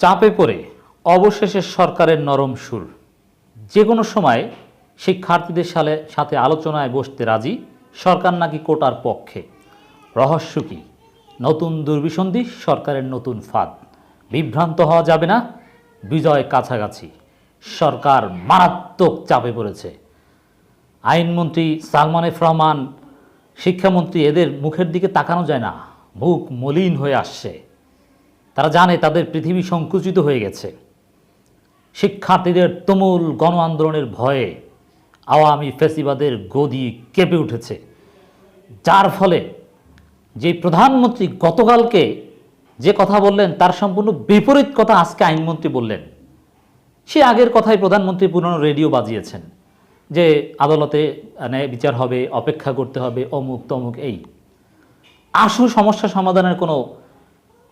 চাপে পড়ে অবশেষে সরকারের নরম সুর। যে কোনো সময় শিক্ষার্থীদের সালে, সাথে আলোচনায় বসতে রাজি, সরকার নাকি কোটার পক্ষে। রহস্য কি? নতুন দুর্বিসন্ধি, সরকারের নতুন ফাঁদ। বিভ্রান্ত হওয়া যাবে না? বিজয় কাছাকাছি। সরকার মারাত্মক চাপে পড়েছে। আইনমন্ত্রী সালমান এফ রহমান, শিক্ষামন্ত্রী এদের মুখের দিকে তাকানো যায় না। মুখ মলিন হয়ে আসছে। তারা জানে তাদের পৃথিবী সংকুচিত হয়ে গেছে। শিক্ষার্থীদের তুমুল গণ আন্দোলনের ভয়ে আওয়ামী ফেসিবাদের গদি কেঁপে উঠেছে। যার ফলে যে প্রধানমন্ত্রী গতকালকে যে কথা বললেন, তার সম্পূর্ণ বিপরীত কথা আজকে আইনমন্ত্রী বললেন। সে আগের কথাই প্রধানমন্ত্রী পুরনো রেডিও বাজিয়েছেন যে আদালতে ন্যায় বিচার হবে, অপেক্ষা করতে হবে অমুক তমুক এই। আসল সমস্যা সমাধানের কোনো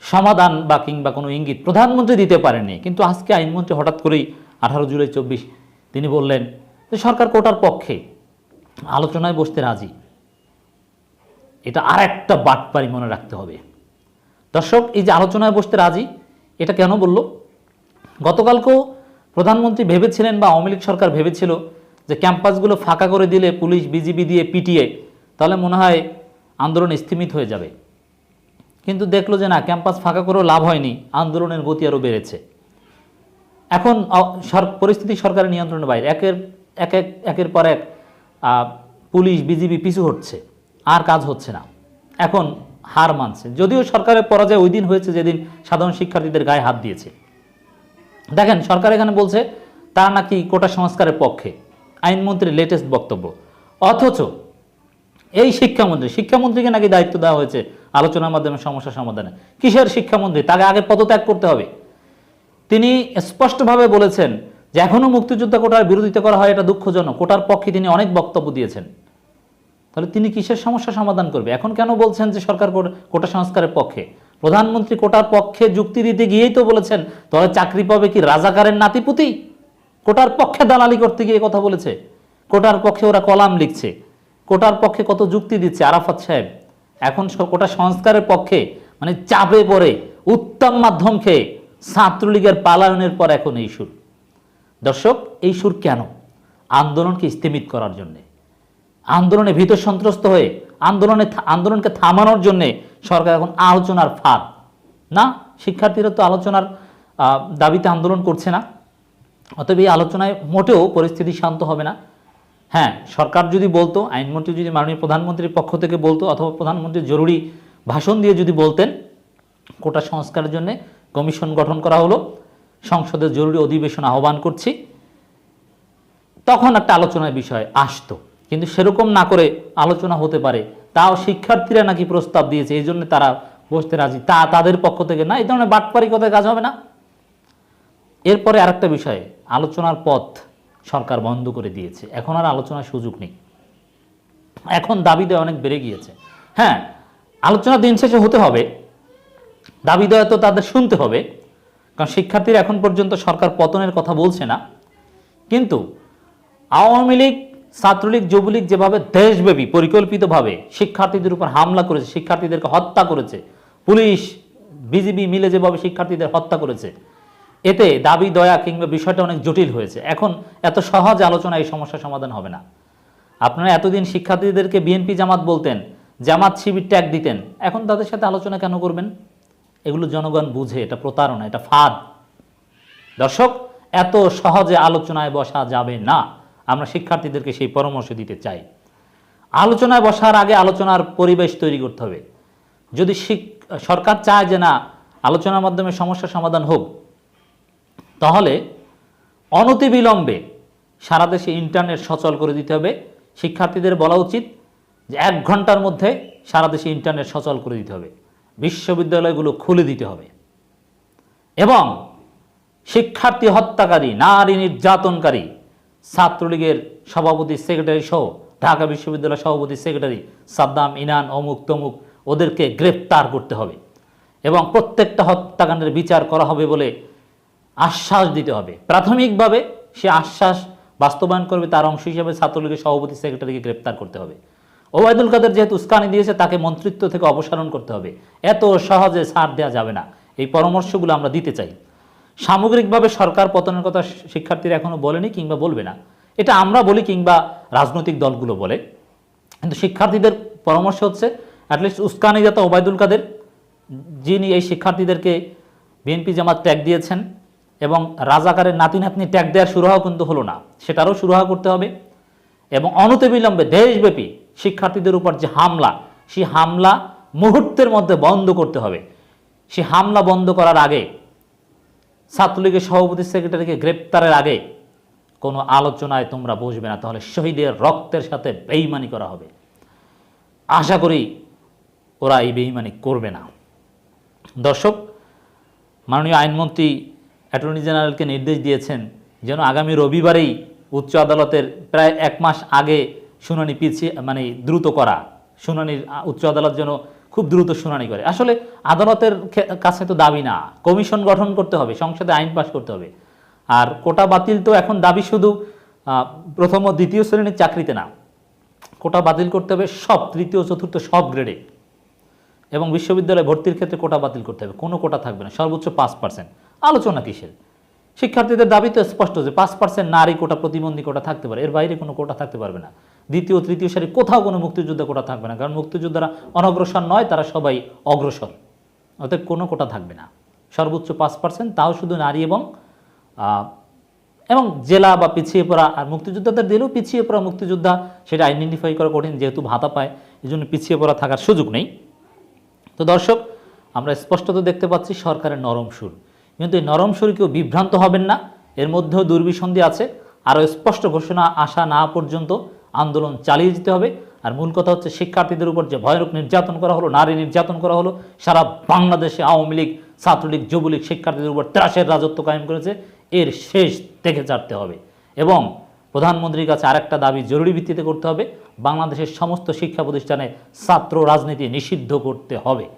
সমাধান বা কিংবা কোনো ইঙ্গিত প্রধানমন্ত্রী দিতে পারেনি কিন্তু আজকে আইনমন্ত্রী হঠাৎ করেই আঠারো জুলাই চব্বিশ তিনি বললেন যে সরকার কোটার পক্ষে আলোচনায় বসতে রাজি। এটা আর একটা বাটপারি মনে রাখতে হবে। দর্শক, এই যে আলোচনায় বসতে রাজি, এটা কেন বলল? গতকালকেও প্রধানমন্ত্রী ভেবেছিলেন বা আওয়ামী লীগ সরকার ভেবেছিল যে ক্যাম্পাসগুলো ফাঁকা করে দিলে পুলিশ, বিজিবি দিয়ে পিটিয়ে তাহলে মনে হয় আন্দোলন স্থিমিত হয়ে যাবে। কিন্তু দেখল যে না, ক্যাম্পাস ফাঁকা করেও লাভ হয়নি, আন্দোলনের গতি আরও বেড়েছে। এখন পরিস্থিতি সরকারের নিয়ন্ত্রণের বাইরে। একের, এক এক, একের পর এক পুলিশ, বিজিবি পিছু হচ্ছে, আর কাজ হচ্ছে না। এখন হার মানছে। যদিও সরকারের পরাজয় ওই দিন হয়েছে যেদিন সাধারণ শিক্ষার্থীদের গায়ে হাত দিয়েছে। দেখেন, সরকার এখানে বলছে, তারা নাকি কোটা সংস্কারের পক্ষে, আইনমন্ত্রীর লেটেস্ট বক্তব্য। অথচ এই শিক্ষামন্ত্রী, শিক্ষামন্ত্রীকে নাকি দায়িত্ব দেওয়া হয়েছে আলোচনার মাধ্যমে সমস্যা সমাধানে। কিসের শিক্ষামন্ত্রী? তাকে আগে পদত্যাগ করতে হবে। তিনি স্পষ্টভাবে বলেছেন যে এখনও মুক্তিযোদ্ধা কোটার বিরোধিতা করা হয় এটা দুঃখজনক। কোটার পক্ষে তিনি অনেক বক্তব্য দিয়েছেন। তাহলে তিনি কিসের সমস্যা সমাধান করবে? এখন কেন বলছেন যে সরকার কোটা- সংস্কারের পক্ষে? প্রধানমন্ত্রী কোটার পক্ষে যুক্তি দিতে গিয়েই তো বলেছেন তাহলে চাকরি পাবে কি রাজাকারের নাতিপুতি? কোটার পক্ষে দালালি করতে গিয়ে কথা বলেছে। কোটার পক্ষে ওরা কলাম লিখছে। কোটার পক্ষে কত যুক্তি দিচ্ছে আরাফাত সাহেব। এখন কোটা সংস্কারের পক্ষে মানে চাপে পড়ে উত্তম মাধ্যম খেয়ে ছাত্রলীগের পালায়নের পর এখন এই সুর। দর্শক, এই সুর কেন? আন্দোলনকে স্থিমিত করার জন্যে। আন্দোলনে ভীত সন্ত্রস্ত হয়ে আন্দোলনে আন্দোলনকে থামানোর জন্য সরকার এখন আলোচনার ফাঁদ। না, শিক্ষার্থীরা তো আলোচনার দাবিতে আন্দোলন করছে না। অতএব এই আলোচনায় মোটেও পরিস্থিতি শান্ত হবে না। হ্যাঁ সরকার যদি বলতো, আইনমন্ত্রী যদি মাননীয় প্রধানমন্ত্রীর পক্ষ থেকে বলতো, অথবা প্রধানমন্ত্রী জরুরি ভাষণ দিয়ে যদি বলতেন, কোটা সংস্কারের জন্য কমিশন গঠন করা হলো, সংসদের জরুরি অধিবেশন আহ্বান করছি, তখন একটা আলোচনার বিষয় আসতো। কিন্তু সেরকম না করে আলোচনা হতে পারে, তাও শিক্ষার্থীরা নাকি প্রস্তাব দিয়েছে, এই জন্য তারা বসতে রাজি। তা তাদের পক্ষ থেকে না, এই ধরনের বাটপারি কথায় কাজ হবে না। এরপরে আরেকটা বিষয়, আলোচনার পথ। সরকার বন্ধ করে দিয়েছে। এখন আর আলোচনার সুযোগ নেই। এখন দাবি দেওয়া অনেক বেড়ে গিয়েছে। হ্যাঁ আলোচনা দিন শেষে হতে হবে। দাবি দেওয়া তো তাদের শুনতে হবে। কারণ শিক্ষার্থীরা এখন পর্যন্ত সরকার পতনের কথা বলছে না। কিন্তু আওয়ামী লীগ, ছাত্রলীগ, যুবলীগ যেভাবে দেশব্যাপী, পরিকল্পিতভাবে শিক্ষার্থীদের উপর হামলা করেছে, শিক্ষার্থীদেরকে হত্যা করেছে, পুলিশ, বিজিবি মিলে যেভাবে শিক্ষার্থীদের হত্যা করেছে এতে দাবি, দয়া কিংবা বিষয়টা অনেক জটিল হয়েছে। এখন এত সহজ আলোচনা এই সমস্যার সমাধান হবে না। আপনারা এতদিন শিক্ষার্থীদেরকে বিএনপি জামাত বলতেন, জামাত শিবির ট্যাগ দিতেন, এখন তাদের সাথে আলোচনা কেন করবেন? এগুলো জনগণ বুঝে, এটা প্রতারণা, এটা ফাঁদ। দর্শক, এত সহজে আলোচনায় বসা যাবে না। আমরা শিক্ষার্থীদেরকে সেই পরামর্শ দিতে চাই। আলোচনায় বসার আগে আলোচনার পরিবেশ তৈরি করতে হবে। যদি সরকার চায় যে না, আলোচনার মাধ্যমে সমস্যা সমাধান হোক তাহলে অনতিবিলম্বে সারা দেশে ইন্টারনেট সচল করে দিতে হবে। শিক্ষার্থীদের বলা উচিত যে এক ঘণ্টার মধ্যে সারা দেশে ইন্টারনেট সচল করে দিতে হবে। বিশ্ববিদ্যালয়গুলো খুলে দিতে হবে। এবং শিক্ষার্থী হত্যাকারী, নারী নির্যাতনকারী, ছাত্রলীগের সভাপতি, সেক্রেটারি সহ, ঢাকা বিশ্ববিদ্যালয় সভাপতি, সেক্রেটারি সাদ্দাম, ইনান, অমুক তমুক, ওদেরকে গ্রেপ্তার করতে হবে। এবং প্রত্যেকটা হত্যাকাণ্ডের বিচার করা হবে বলে আশ্বাস দিতে হবে। প্রাথমিকভাবে সে আশ্বাস বাস্তবায়ন করবে, তার অংশ হিসেবে ছাত্রলীগের সভাপতি সেক্রেটারিকে গ্রেপ্তার করতে হবে। ওবায়দুল কাদের যেহেতু উস্কানি দিয়েছে, তাকে মন্ত্রিত্ব থেকে অপসারণ করতে হবে। এত সহজে ছাড় দেওয়া যাবে না। এই পরামর্শগুলো আমরা দিতে চাই। সামগ্রিকভাবে সরকার পতনের কথা শিক্ষার্থীরা এখনও বলেনি কিংবা বলবে না। এটা আমরা বলি কিংবা রাজনৈতিক দলগুলো বলে। কিন্তু শিক্ষার্থীদের পরামর্শ হচ্ছে অ্যাটলিস্ট উস্কানি যাতে ওবায়দুল কাদের, যিনি এই শিক্ষার্থীদেরকে বিএনপি জামাত ট্যাগ দিয়েছেন এবং রাজাকারের নাতি নাতনি ট্যাগ দেওয়ার সুরাহা কিন্তু হলো না। সেটারও সুরাহা করতে হবে। এবং অনতিবিলম্বে দেশব্যাপী শিক্ষার্থীদের উপর যে হামলা, সেই হামলা মুহূর্তের মধ্যে বন্ধ করতে হবে। সে হামলা বন্ধ করার আগে, ছাত্রলীগের সভাপতি সেক্রেটারিকে গ্রেপ্তারের আগে কোনো আলোচনায় তোমরা বসবে না। তাহলে শহীদের রক্তের সাথে বেইমানি করা হবে। আশা করি ওরা এই বেইমানি করবে না। দর্শক, মাননীয় আইনমন্ত্রী অ্যাটর্নি জেনারেলকে নির্দেশ দিয়েছেন যেন আগামী রবিবারেই উচ্চ আদালতের প্রায় এক মাস আগে শুনানি পিছিয়ে মানে দ্রুত করা, শুনানির উচ্চ আদালত যেন খুব দ্রুত শুনানি করে। আসলে আদালতের কাছে তো দাবি না। কমিশন গঠন করতে হবে, সংসদে আইন পাশ করতে হবে। আর কোটা বাতিল তো এখন দাবি শুধু প্রথম ও দ্বিতীয় শ্রেণির চাকরিতে না। কোটা বাতিল করতে হবে সব, তৃতীয় চতুর্থ সব গ্রেডে। এবং বিশ্ববিদ্যালয়ে ভর্তির ক্ষেত্রে কোটা বাতিল করতে হবে, কোনো কোটা থাকবে না, সর্বোচ্চ পাঁচ পার্সেন্ট। আলোচনা কিসের? শিক্ষার্থীদের দাবি তো স্পষ্ট যে পাঁচ পার্সেন্ট নারী কোটা, প্রতিবন্ধী কোটা থাকতে পারে। এর বাইরে কোনো কোটা থাকতে পারবে না। দ্বিতীয়, তৃতীয় সারি কোথাও কোনো মুক্তিযুদ্ধ কোটা থাকবে না। কারণ মুক্তিযোদ্ধারা অনগ্রসর নয়, তারা সবাই অগ্রসর। অতএব কোনো কোটা থাকবে না। সর্বোচ্চ পাঁচ পার্সেন্ট তাও শুধু নারী এবং এবং জেলা বা পিছিয়ে পড়া আর মুক্তিযোদ্ধাদের দিলেও পিছিয়ে পড়া মুক্তিযোদ্ধা সেটা আইডেন্টিফাই করা কঠিন, যেহেতু ভাতা পায় এই জন্য পিছিয়ে পড়া থাকার সুযোগ নেই। তো দর্শক, আমরা স্পষ্টত দেখতে পাচ্ছি সরকারের নরম সুর। কিন্তু এই নরম কেউ বিভ্রান্ত হবেন না। এর মধ্যেও দুর্বিসন্ধি আছে। আরও স্পষ্ট ঘোষণা আসা না পর্যন্ত আন্দোলন চালিয়ে যেতে হবে। আর মূল কথা হচ্ছে শিক্ষার্থীদের উপর যে ভয়ানক নির্যাতন করা হলো, নারী নির্যাতন করা হলো, সারা বাংলাদেশে আওয়ামী লীগ, ছাত্রলীগ, যুবলীগ শিক্ষার্থীদের উপর ত্রাসের রাজত্ব কায়েম করেছে। এর শেষ দেখে ছাড়তে হবে। এবং প্রধানমন্ত্রীর কাছে আরেকটা দাবি জরুরি ভিত্তিতে করতে হবে। বাংলাদেশের সমস্ত শিক্ষা প্রতিষ্ঠানে ছাত্র রাজনীতি নিষিদ্ধ করতে হবে।